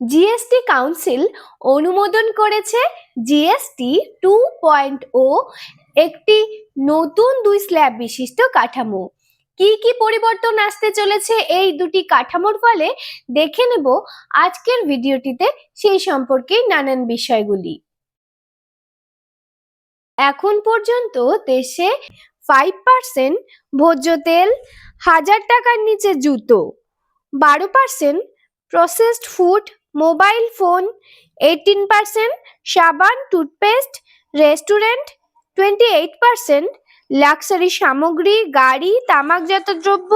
GST council অনুমোদন করেছে GST two point ও একটি নতুন দুই স্ল্যাব বিশিষ্ট কাঠামো। কি কি পরিবর্তন আসতে চলেছে এই দুটি কাঠামোর ফলে দেখে নেব আজকের ভিডিওটিতে সেই সম্পর্কে নানান বিষয়গুলি। এখন পর্যন্ত দেশে ফাইভ পার্সেন্ট ভোজ্য তেল, হাজার টাকার নিচে জুতো, বারো percent processed food mobile phone eighteen percent সাবান, toothpaste, restaurant twenty eight percent luxury সামগ্রী, গাড়ি, তামাকজাত দ্রব্য।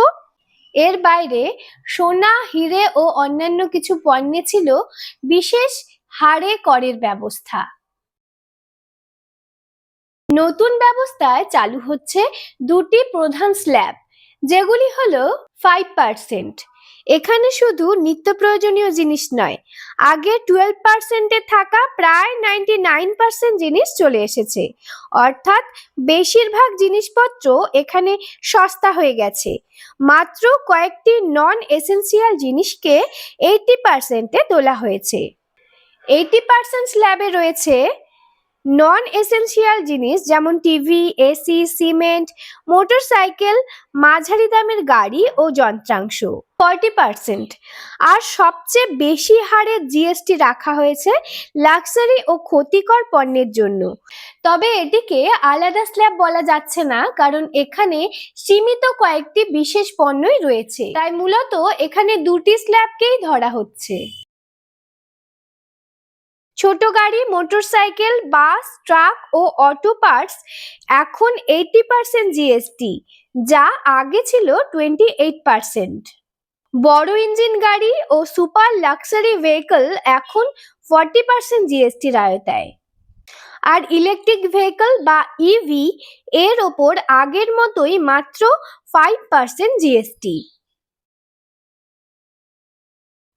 এর বাইরে সোনা, হিরে ও অন্যান্য কিছু পণ্যে ছিল বিশেষ হারে করের ব্যবস্থা। নতুন ব্যবস্থায় চালু হচ্ছে দুটি প্রধান স্ল্যাব, যেগুলি হলো ফাইভ পার্সেন্ট এখানে শুধু নিত্য প্রয়োজনীয় জিনিস নয়, আগে টুয়েলভ পার্সেন্টে থাকা প্রায় নাইনটি নাইন পার্সেন্ট জিনিস চলে এসেছে। অর্থাৎ বেশিরভাগ জিনিসপত্র এখানে সস্তা হয়ে গেছে। মাত্র কয়েকটি নন এসেন্সিয়াল জিনিসকে এইটি পার্সেন্টে তোলা হয়েছে। এইটি পার্সেন্ট স্ল্যাবে রয়েছে নন এসেন্সিয়াল জিনিস যেমন টিভি এসি সিমেন্ট মোটরসাইকেল মাঝারি দামের গাড়ি ও যন্ত্রাংশ। ফর্টি পার্সেন্ট আর সবচেয়ে বেশি হারে জিএসটি রাখা হয়েছে লাক্সারি ও ক্ষতিকর পণ্যের জন্য। তবে এটিকে আলাদা স্ল্যাব বলা যাচ্ছে না, কারণ এখানে সীমিত কয়েকটি বিশেষ পণ্যই রয়েছে। তাই মূলত এখানে দুটি স্ল্যাবকেই ধরা হচ্ছে। ছোট গাড়ি, মোটরসাইকেল, বাস, ট্রাক ও অটো পার্টস, এখন এইটি পার্সেন্ট জিএসটি যা আগে ছিল টোয়েন্টি এইট পার্সেন্ট বড় ইঞ্জিন গাড়ি ও সুপার লাক্সারি ভেহিকল এখন ফর্টি পার্সেন্ট জিএসটির আয়তায়। আর ইলেকট্রিক ভেহিকল বা ইভি এর ওপর আগের মতোই মাত্র ফাইভ পার্সেন্ট জিএসটি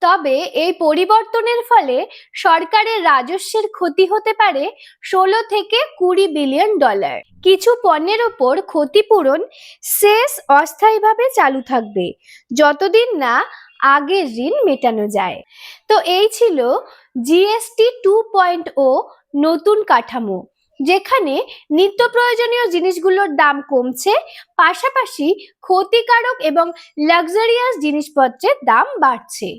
তবে এই পরিবর্তনের ফলে সরকারের রাজস্বের ক্ষতি হতে পারে ষোলো থেকে কুড়ি বিলিয়ন ডলার। কিছু পণ্যের ওপর ক্ষতিপূরণ শেষ অস্থায়ীভাবে চালু থাকবে, যতদিন না আগের ঋণ মেটানো যায়। তো এই ছিল জিএসটি টু পয়েন্ট ও নতুন কাঠামো, যেখানে নিত্য প্রয়োজনীয় জিনিসগুলোর দাম কমছে, পাশাপাশি ক্ষতিকারক এবং লাক্সারিয়াস জিনিসপত্রের দাম বাড়ছে।